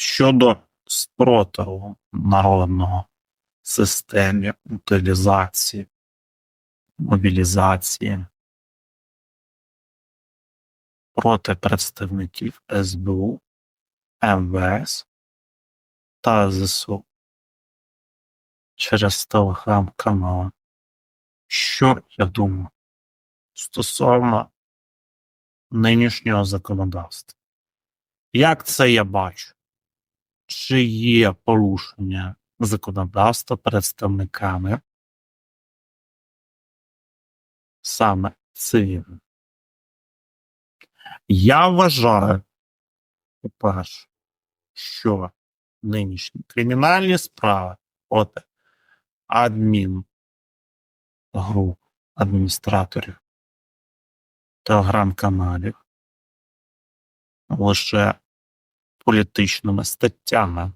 щодо спротиву народного системі утилізації, мобілізації проти представників СБУ, МВС та ЗСУ через телеграм-канал. Що я думаю стосовно нинішнього законодавства? Як це я бачу? Чи є порушення законодавства представниками саме цивільних? Я вважаю, по-перше, що нинішні кримінальні справи проти адмін груп адміністраторів телеграм-каналів лише політичними статтями.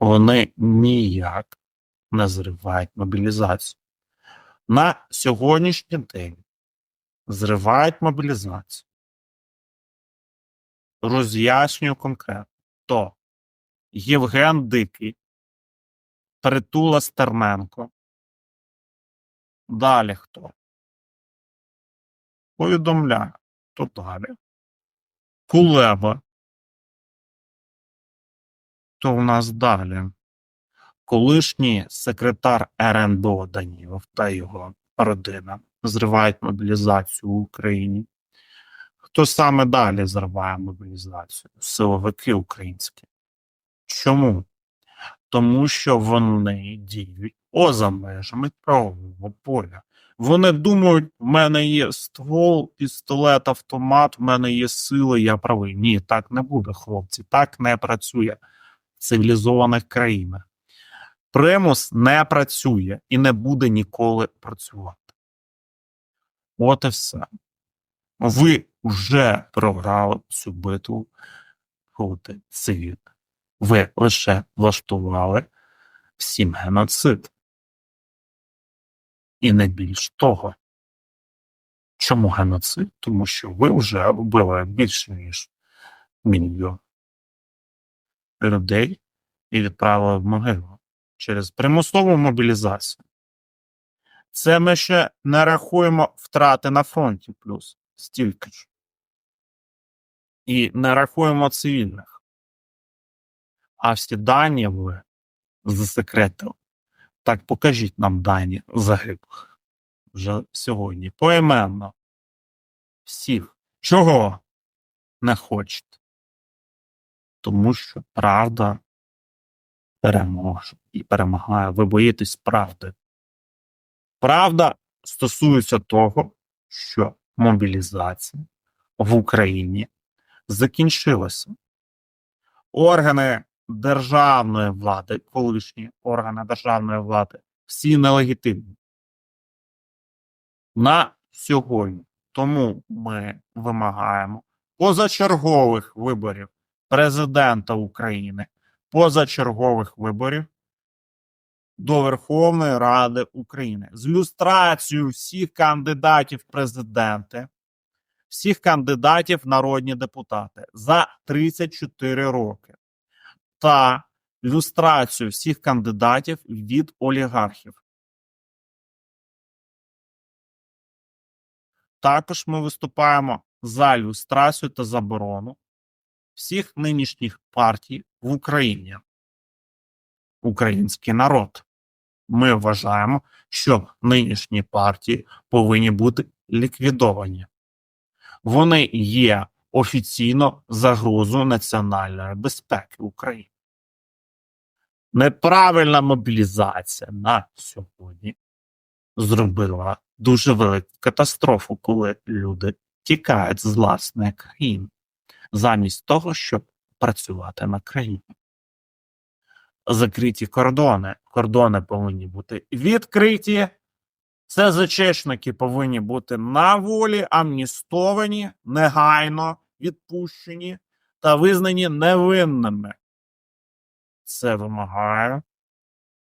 Вони ніяк не зривають мобілізацію. На сьогоднішній день зривають мобілізацію. Роз'яснюю конкретно. То Євген Дикий, Притула Стерненко. Далі хто? Повідомляю, то далі. Кулеба. То у нас далі. Колишній секретар РНБО Данілов та його родина зривають мобілізацію в Україні. Хто саме далі зриває мобілізацію? Силовики українські. Чому? Тому що вони діють поза межами правового поля. Вони думають, в мене є ствол, пістолет, автомат, в мене є сили, я правий. Ні, так не буде, хлопці. Так не працює цивілізованих країнах. Примус не працює і не буде ніколи працювати. От і все. Ви вже програли цю битву проти цивільних. Ви лише влаштували всім геноцид. І не більш того. Чому геноцид? Тому що ви вже вбили більше, ніж мільйон людей і відправили в могилу через примусову мобілізацію. Це ми ще не рахуємо втрати на фронті плюс стільки ж. І не рахуємо цивільних. А всі дані ви засекретили. Так покажіть нам дані загиблих вже сьогодні. Поіменно. Всіх. Чого не хочете? Тому що правда переможе і перемагає. Ви боїтесь правди. Правда стосується того, що мобілізація в Україні закінчилася. Органи державної влади, колишні органи державної влади, всі нелегітимні. На сьогодні тому ми вимагаємо позачергових виборів президента України, позачергових виборів до Верховної Ради України з люстрацією всіх кандидатів президенти, всіх кандидатів в народні депутати за 34 роки та люстрацію всіх кандидатів від олігархів. Також ми виступаємо за люстрацію та заборону всіх нинішніх партій в Україні. Український народ. Ми вважаємо, що нинішні партії повинні бути ліквідовані. Вони є офіційно загрозою національної безпеки України. Неправильна мобілізація на сьогодні зробила дуже велику катастрофу, коли люди тікають з власної країни, замість того, щоб працювати на країні. Закриті кордони. Кордони повинні бути відкриті. СЗЧшники повинні бути на волі, амністовані, негайно відпущені та визнані невинними. Це вимагаю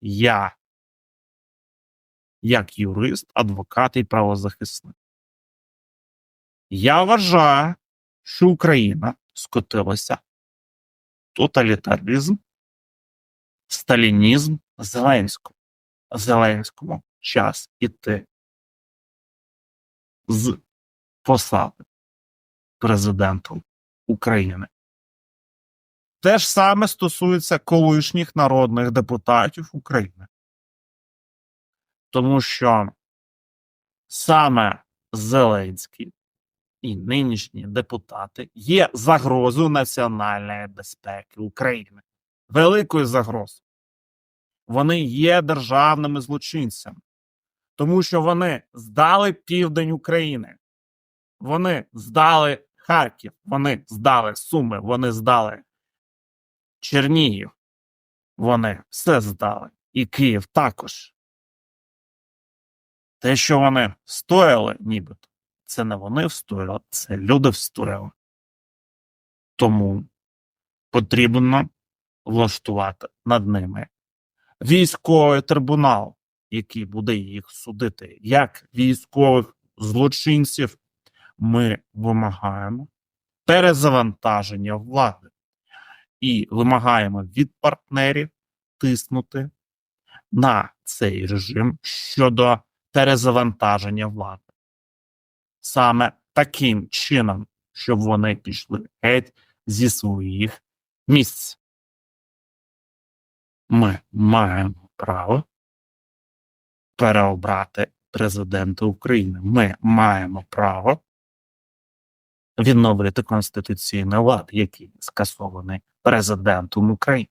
я, як юрист, адвокат і правозахисник. Я вважаю, що Україна скотилася тоталітаризм, сталінізм Зеленського. Зеленському час іти з посади президентом України. Те ж саме стосується колишніх народних депутатів України. Тому що саме Зеленський і нинішні депутати є загрозою національної безпеки України. Великою загрозою. Вони є державними злочинцями, тому що вони здали південь України. Вони здали Харків, вони здали Суми, вони здали Чернігів. Вони все здали. І Київ також. Те, що вони стояли, нібито, це не вони встояли, це люди встояли. Тому потрібно влаштувати над ними військовий трибунал, який буде їх судити, як військових злочинців. Ми вимагаємо перезавантаження влади і вимагаємо від партнерів тиснути на цей режим щодо перезавантаження влади. Саме таким чином, щоб вони пішли геть зі своїх місць. Ми маємо право переобрати президента України. Ми маємо право відновити конституційний лад, який скасований президентом України.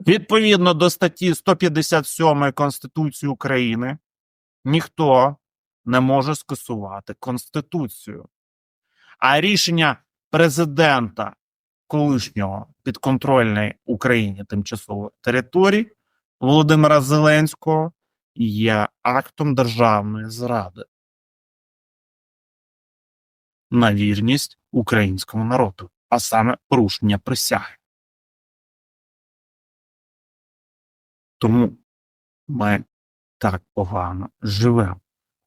Відповідно до статті 157 Конституції України, ніхто не може скасувати Конституцію. А рішення президента колишнього підконтрольної Україні тимчасової території Володимира Зеленського є актом державної зради на вірність українському народу, а саме порушення присяги. Тому ми так погано живемо.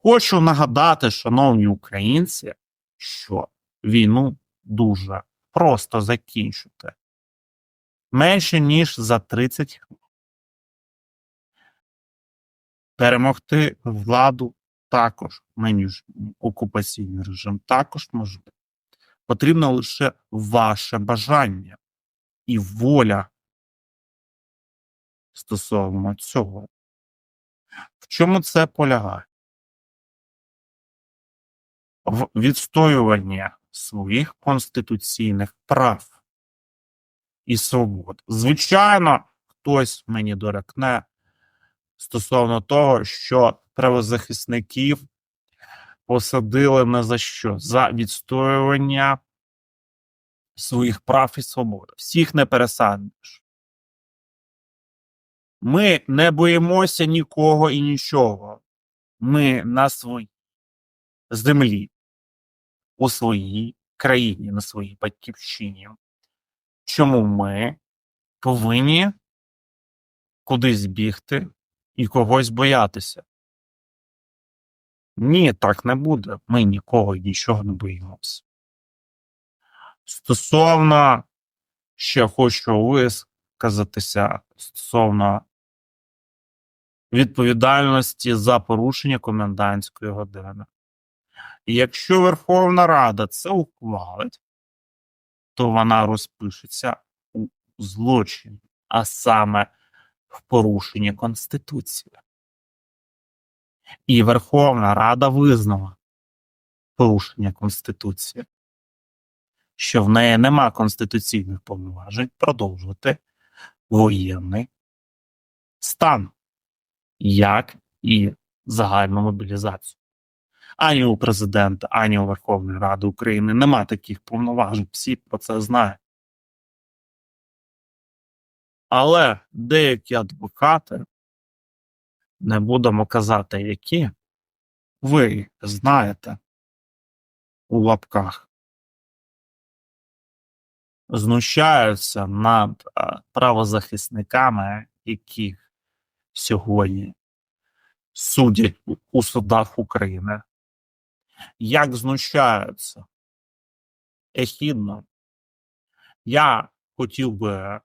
Хочу нагадати, шановні українці, що війну дуже просто закінчити. Менше ніж за 30 хвилин. Перемогти владу також, нинішній окупаційний режим також можливо. Потрібно лише ваше бажання і воля стосовно цього. В чому це полягає? В відстоюванні своїх конституційних прав і свобод. Звичайно, хтось мені дорекне стосовно того, що правозахисників посадили не за що? За відстоювання своїх прав і свобод. Всіх не пересадиш. Ми не боїмося нікого і нічого. Ми на своїй землі, у своїй країні, на своїй батьківщині. Чому ми повинні кудись бігти і когось боятися? Ні, так не буде. Ми нікого нічого не боїмося. Стосовно ще хочу висказатися стосовно відповідальності за порушення комендантської години. І якщо Верховна Рада це ухвалить, то вона розпишеться у злочині, а саме в порушенні Конституції. І Верховна Рада визнала порушення Конституції, що в неї нема конституційних повноважень продовжувати воєнний стан, як і загальну мобілізацію. Ані у президента, ані у Верховної Ради України нема таких повноважень. Всі про це знають. Але деякі адвокати, не будемо казати, які, ви знаєте у лапках, знущаються над правозахисниками, яких сьогодні судять у судах України. Як знущаються? Ехідно. Я хотів би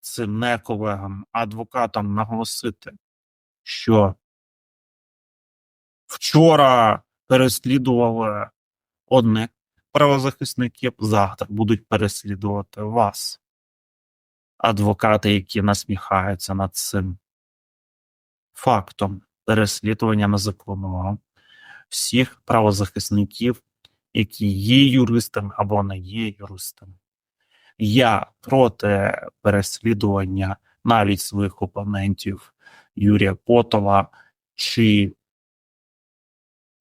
цим не колегам, адвокатам наголосити, що вчора переслідували одних правозахисників, завтра будуть переслідувати вас. Адвокати, які насміхаються над цим фактом переслідування незаконного всіх правозахисників, які є юристами або не є юристами. Я проти переслідування навіть своїх опонентів Юрія Котова чи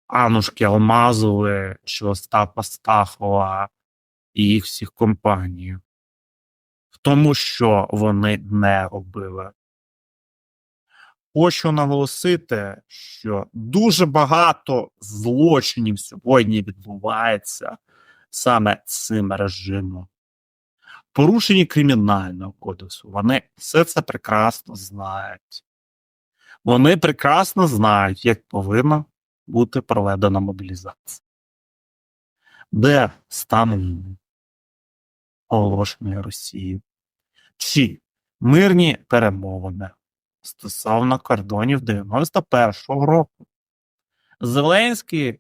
Анушки Алмазової, чи Остапа Стахова і їх всіх компаній. Тому що вони не робили. Хочу наголосити, що дуже багато злочинів сьогодні відбувається саме цим режимом. Порушені кримінального кодексу. Вони все це прекрасно знають. Вони прекрасно знають, як повинна бути проведена мобілізація. Де стане оголошення Росії? Чи мирні перемовини стосовно кордонів 91-го року? Зеленський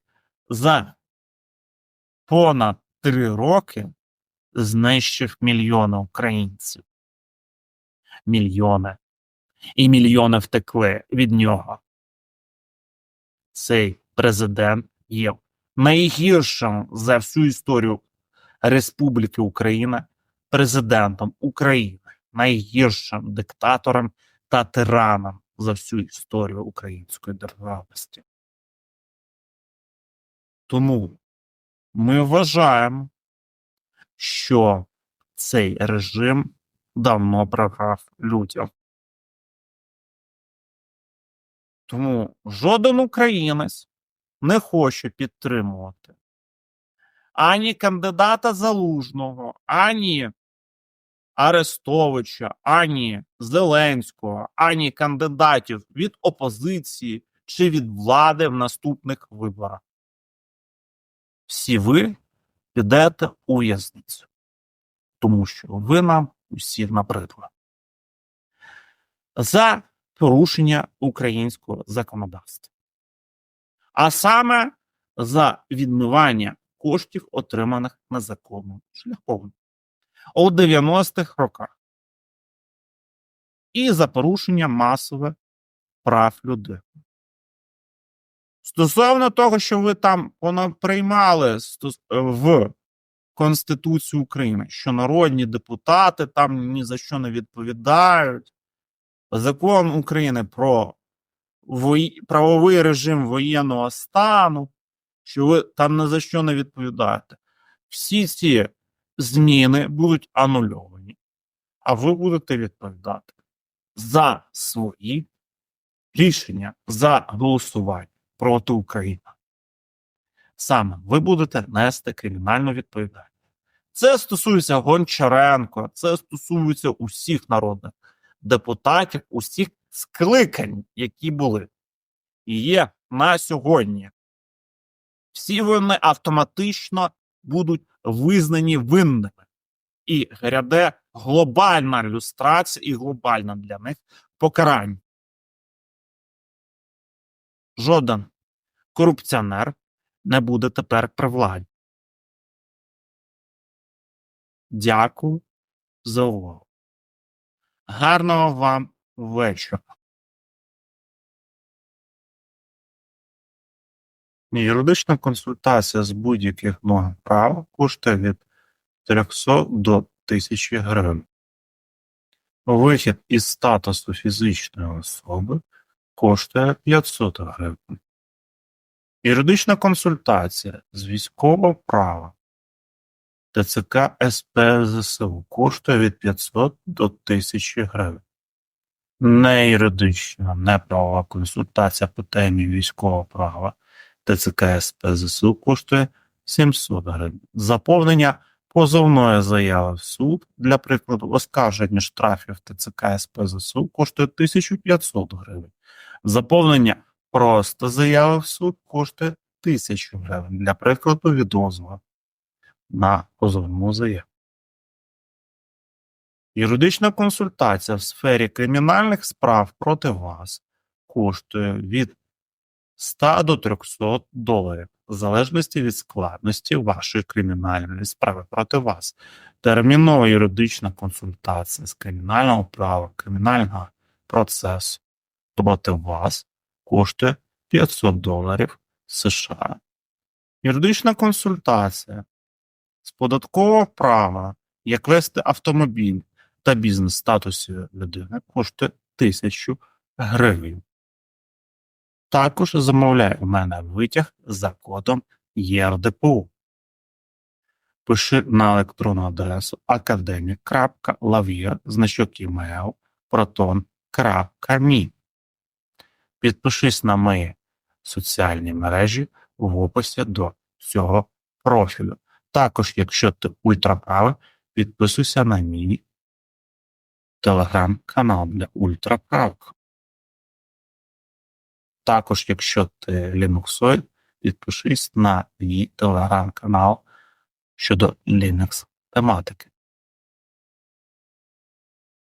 за понад три роки знищив мільйони українців. Мільйони. І мільйони втекли від нього. Цей президент є найгіршим за всю історію Республіки Україна президентом України, найгіршим диктатором та тираном за всю історію української державності. Тому ми вважаємо, що цей режим давно програв людям. Тому жоден українець не хоче підтримувати ані кандидата Залужного, ані Арестовича, ані Зеленського, ані кандидатів від опозиції чи від влади в наступних виборах. Всі ви підете у в'язницю, тому що ви нам усі набридли. За порушення українського законодавства. А саме за відмивання коштів, отриманих незаконним шляхом у 90-х роках. І за порушення масових прав людини. Стосовно того, що ви там приймали в Конституцію України, що народні депутати там ні за що не відповідають. Закон України про вої... правовий режим воєнного стану, що ви там ні за що не відповідаєте. Всі ці зміни будуть анульовані, а ви будете відповідати за свої рішення за голосування проти України. Саме ви будете нести кримінальну відповідальність. Це стосується Гончаренко, це стосується усіх народних депутатів, усіх скликань, які були і є на сьогодні. Всі вони автоматично будуть визнані винними. І гряде глобальна люстрація і глобальна для них покарання. Жоден корупціонер не буде тепер при владі. Дякую за увагу. Гарного вам вечора. Юридична консультація з будь-яких норм права коштує від 300 до 1000 гривень. Вихід із статусу фізичної особи коштує 500 гривень. Юридична консультація з військового права ТЦК СП ЗСУ коштує від 500 до 1000 гривень. Не юридична, не правова консультація по темі військового права ТЦК СП ЗСУ коштує 700 гривень. Заповнення позовної заяви в суд, для прикладу, оскарження штрафів ТЦК СП ЗСУ коштує 1500 гривень. Заповнення просто заяви в суд коштує 1000 гривень. Для прикладу, відозву на позовну заяву. Юридична консультація в сфері кримінальних справ проти вас коштує від 100 до 300 доларів, в залежності від складності вашої кримінальної справи проти вас. Термінова юридична консультація з кримінального права, кримінального процесу проти вас коштує 500 доларів США. Юридична консультація з податкового права, як вести автомобіль та бізнес статусі людини коштує 1000 гривень. Також замовляй у мене витяг за кодом ЄРДПУ. Пиши на електронну адресу academic.lavir, значок email, proton.me. Підпишись на мої соціальні мережі в описі до цього профілю. Також, якщо ти ультраправий, підписуйся на мій телеграм-канал для ультраправих. Також, якщо ти лінуксоїд, підпишись на мій телеграм-канал щодо Linux тематики.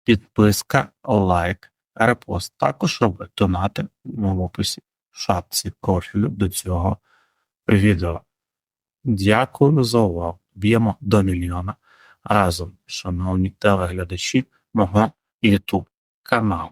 Підписка, лайк, репост. Також роби донати в описі в шапці профілю до цього відео. Дякую за увагу. Б'ємо до мільйона разом, шановні телеглядачі мого YouTube каналу.